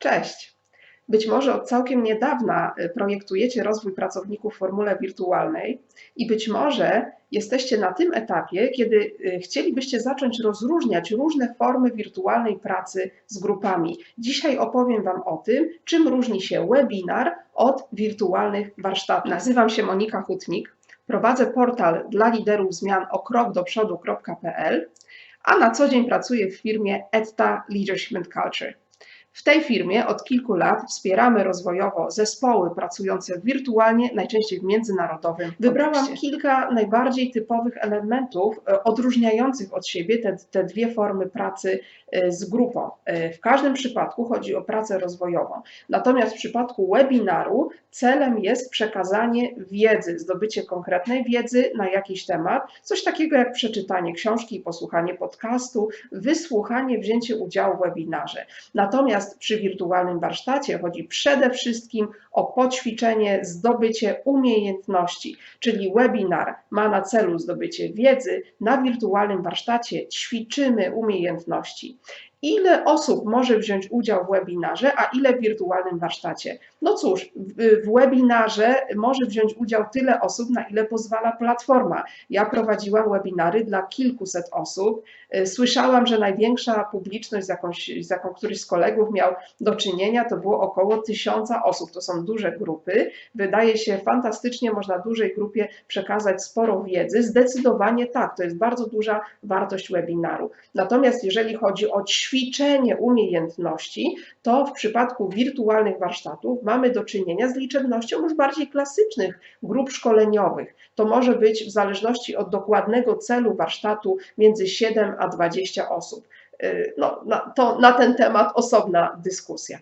Cześć! Być może od całkiem niedawna y, projektujecie rozwój pracowników w formule wirtualnej i być może jesteście na tym etapie, kiedy y, chcielibyście zacząć rozróżniać różne formy wirtualnej pracy z grupami. Dzisiaj opowiem Wam o tym, czym różni się webinar od wirtualnych warsztatów. Nazywam się Monika Hutnik, prowadzę portal dla liderów zmian o krok do przodu.pl, a na co dzień pracuję w firmie ETTA Leadership and Culture. W tej firmie od kilku lat wspieramy rozwojowo zespoły pracujące wirtualnie, najczęściej w międzynarodowym. Wybrałam kontekście. kilka najbardziej typowych elementów e, odróżniających od siebie te, te dwie formy pracy e, z grupą. E, w każdym przypadku chodzi o pracę rozwojową. Natomiast w przypadku webinaru celem jest przekazanie wiedzy, zdobycie konkretnej wiedzy na jakiś temat, coś takiego jak przeczytanie książki posłuchanie podcastu, wysłuchanie, wzięcie udziału w webinarze. Natomiast Natomiast przy wirtualnym warsztacie chodzi przede wszystkim o poćwiczenie, zdobycie umiejętności, czyli webinar ma na celu zdobycie wiedzy, na wirtualnym warsztacie ćwiczymy umiejętności ile osób może wziąć udział w webinarze, a ile w wirtualnym warsztacie. No cóż, w, webinarze może wziąć udział tyle osób, na ile pozwala platforma. Ja prowadziłam webinary dla kilkuset osób. Y, słyszałam, że największa publiczność, z, jakąś, z jaką któryś z kolegów miał do czynienia, to było około tysiąca osób. To są duże grupy. Wydaje się fantastycznie, można dużej grupie przekazać sporo wiedzy. Zdecydowanie tak, to jest bardzo duża wartość webinaru. Natomiast jeżeli chodzi o ćwiczenie umiejętności, to w przypadku wirtualnych warsztatów mamy do czynienia z liczebnością już bardziej klasycznych grup szkoleniowych. To może być w zależności od dokładnego celu warsztatu między 7 a 20 osób. Y, no, to, na ten temat osobna dyskusja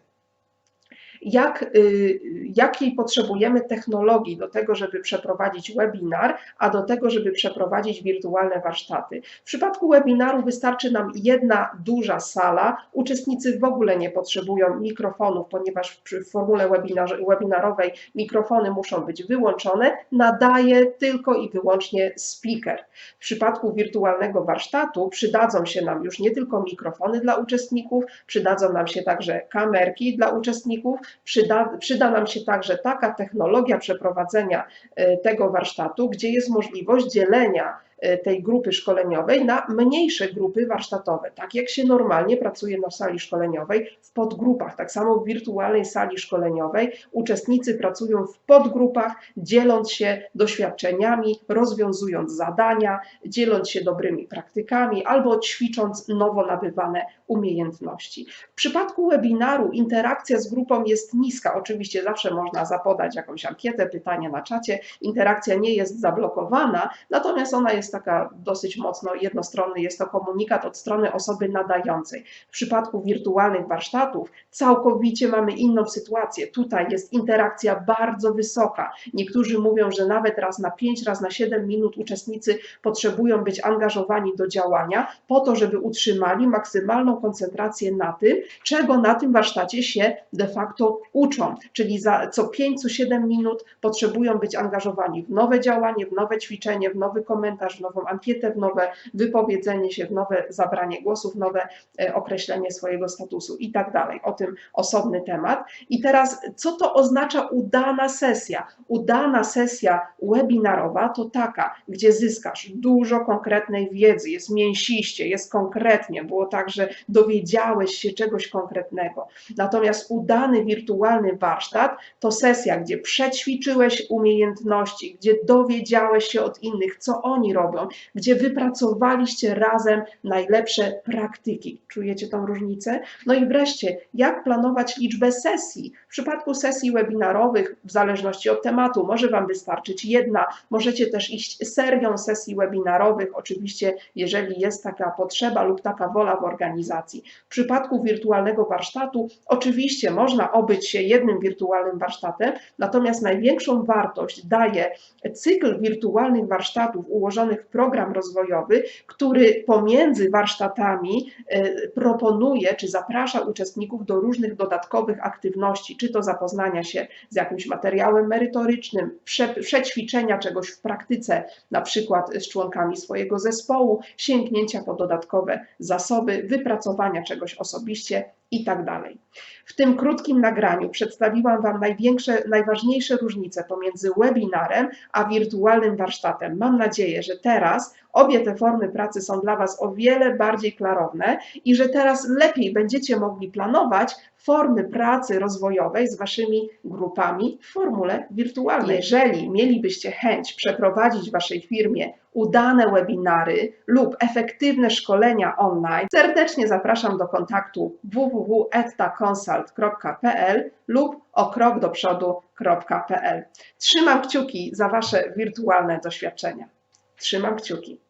jak, y, jakiej potrzebujemy technologii do tego, żeby przeprowadzić webinar, a do tego, żeby przeprowadzić wirtualne warsztaty. W przypadku webinaru wystarczy nam jedna duża sala. Uczestnicy w ogóle nie potrzebują mikrofonów, ponieważ w formule webinar, webinarowej mikrofony muszą być wyłączone. Nadaje tylko i wyłącznie speaker. W przypadku wirtualnego warsztatu przydadzą się nam już nie tylko mikrofony dla uczestników, przydadzą nam się także kamerki dla uczestników, Przyda, przyda nam się także taka technologia przeprowadzenia e, tego warsztatu, gdzie jest możliwość dzielenia tej grupy szkoleniowej na mniejsze grupy warsztatowe, tak jak się normalnie pracuje na sali szkoleniowej w podgrupach. Tak samo w wirtualnej sali szkoleniowej uczestnicy pracują w podgrupach, dzieląc się doświadczeniami, rozwiązując zadania, dzieląc się dobrymi praktykami albo ćwicząc nowo nabywane umiejętności. W przypadku webinaru interakcja z grupą jest niska. Oczywiście zawsze można zapodać jakąś ankietę, pytania na czacie. Interakcja nie jest zablokowana, natomiast ona jest jest taka dosyć mocno jednostronny, jest to komunikat od strony osoby nadającej. W przypadku wirtualnych warsztatów całkowicie mamy inną sytuację. Tutaj jest interakcja bardzo wysoka. Niektórzy mówią, że nawet raz na 5, raz na 7 minut uczestnicy potrzebują być angażowani do działania po to, żeby utrzymali maksymalną koncentrację na tym, czego na tym warsztacie się de facto uczą. Czyli za co 5-7 minut potrzebują być angażowani w nowe działanie, w nowe ćwiczenie, w nowy komentarz, nową ankietę, w nowe wypowiedzenie się, w nowe zabranie głosów, nowe e, określenie swojego statusu i tak dalej. O tym osobny temat. I teraz, co to oznacza udana sesja? Udana sesja webinarowa to taka, gdzie zyskasz dużo konkretnej wiedzy, jest mięsiście, jest konkretnie, było tak, że dowiedziałeś się czegoś konkretnego. Natomiast udany wirtualny warsztat to sesja, gdzie przećwiczyłeś umiejętności, gdzie dowiedziałeś się od innych, co oni robią, gdzie wypracowaliście razem najlepsze praktyki. Czujecie tą różnicę? No i wreszcie, jak planować liczbę sesji? W przypadku sesji webinarowych, w zależności od tematu, może Wam wystarczyć jedna, możecie też iść serią sesji webinarowych, oczywiście, jeżeli jest taka potrzeba lub taka wola w organizacji. W przypadku wirtualnego warsztatu, oczywiście można obyć się jednym wirtualnym warsztatem, natomiast największą wartość daje cykl wirtualnych warsztatów ułożonych program rozwojowy, który pomiędzy warsztatami e, proponuje czy zaprasza uczestników do różnych dodatkowych aktywności, czy to zapoznania się z jakimś materiałem merytorycznym, przećwiczenia czegoś w praktyce, na przykład z członkami swojego zespołu, sięgnięcia po dodatkowe zasoby, wypracowania czegoś osobiście i tak dalej. W tym krótkim nagraniu przedstawiłam Wam największe, najważniejsze różnice pomiędzy webinarem a wirtualnym warsztatem. Mam nadzieję, że teraz obie te formy pracy są dla Was o wiele bardziej klarowne i że teraz lepiej będziecie mogli planować formy pracy rozwojowej z Waszymi grupami w formule wirtualnej. Jeżeli mielibyście chęć przeprowadzić w Waszej firmie udane webinary lub efektywne szkolenia online, serdecznie zapraszam do kontaktu www.ettaconsult.pl lub okrokdoprzódu.pl. Trzymam kciuki za Wasze wirtualne doświadczenia. Trzymam kciuki.